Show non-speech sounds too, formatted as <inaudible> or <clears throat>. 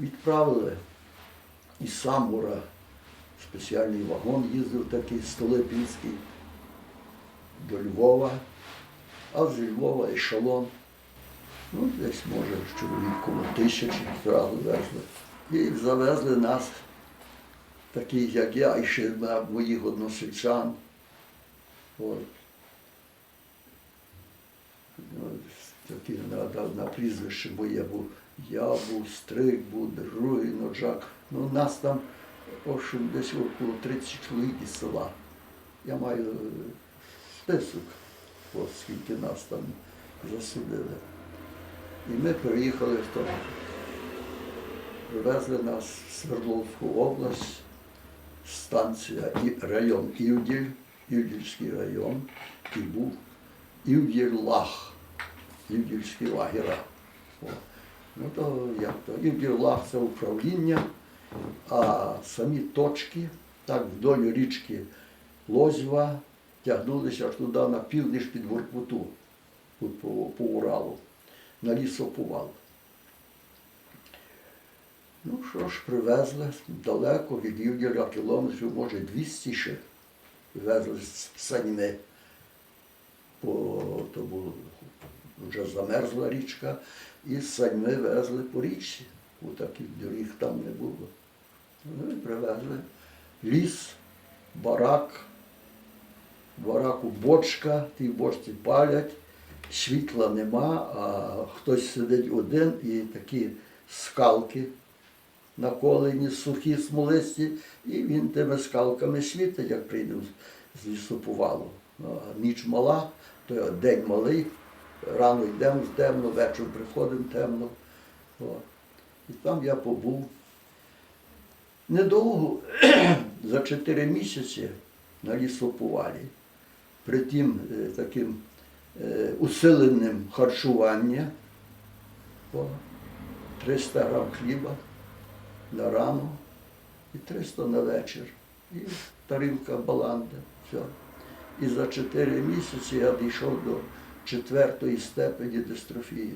Відправили із Самбура спеціальний вагон їздив такий Столипінський до Львова, а з Львова ешелон. Ну, десь, може, чоловік коло тисячі зразу везли. І завезли нас, таких як я, і ще моїх односельчан. От. Ну, Такі на, на, прізвище моє був. Я був, Стрик був, другий Ноджак. Ну, нас там в общем, десь около 30 чоловік із села. Я маю список, от скільки нас там засудили. І ми приїхали в то. Привезли нас в Свердловську область, станція і район Івділь, Івдільський район, і був Івділь-Лах, Івдільські лагера. Ну то як то? Івділь-Лах це управління, а самі точки, так вдоль річки Лозьва тягнулися аж туди на північ під Воркуту, по, по Уралу, на лісоповал. Ну що ж, привезли далеко від Юділя кілометрів, може 200 ще. Везли з саньми. По, то було вже замерзла річка, і з саньми везли по річці. У таких доріг там не було. Ну і привезли ліс, барак, бараку бочка, ті бочці палять, світла нема, а хтось сидить один і такі скалки наколені, сухі смолисті, і він тими скалками світить, як прийде з- з лісоповалу. Ну, ніч мала, то день малий, рано йдемо темно, вечір приходимо темно. І там я побув. Недовго, <clears throat> за чотири місяці на лісоповалі, при тим е, таким е, усиленим харчування, о, 300 грам хліба на рану і 300 на вечір. І тарілка баланди. Все. І за 4 місяці я дійшов до четвертої степені дистрофії.